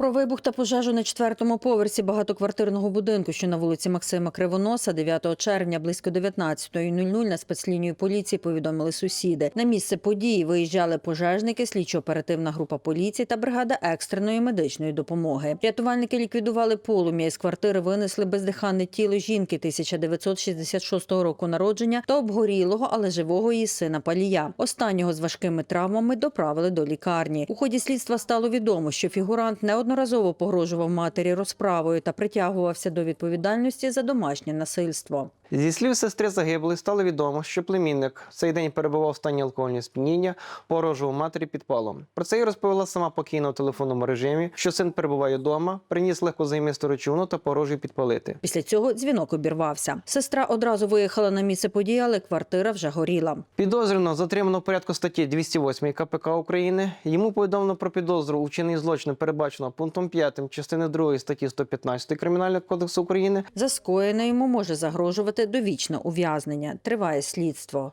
Про вибух та пожежу на четвертому поверсі багатоквартирного будинку, що на вулиці Максима Кривоноса, 9 червня близько 19.00 на спецлінію поліції повідомили сусіди. На місце події виїжджали пожежники, слідчо-оперативна група поліції та бригада екстреної медичної допомоги. Рятувальники ліквідували полум'я із квартири, винесли бездиханне тіло жінки 1966 року народження та обгорілого, але живого її сина Палія. Останнього з важкими травмами доправили до лікарні. У ході слідства стало відомо, що фігурант неодноразово погрожував матері розправою та притягувався до відповідальності за домашнє насильство. Зі слів сестри загиблої стало відомо, що племінник в цей день перебував в стані алкогольного сп'яніння, погрожував матері підпалом. Про це й розповіла сама покійна в телефонному режимі, що син перебуває вдома, приніс легкозаймисту речовину та погрожує підпалити. Після цього дзвінок обірвався. Сестра одразу виїхала на місце події, але квартира вже горіла. Підозрювано затримано в порядку статті 208 КПК України. Йому повідомлено про підозру у вчиненні злочину, передбачено пунктом 5 частини 2 статті 115 Кримінального кодексу України За скоєне йому може загрожувати довічне ув'язнення. Триває слідство.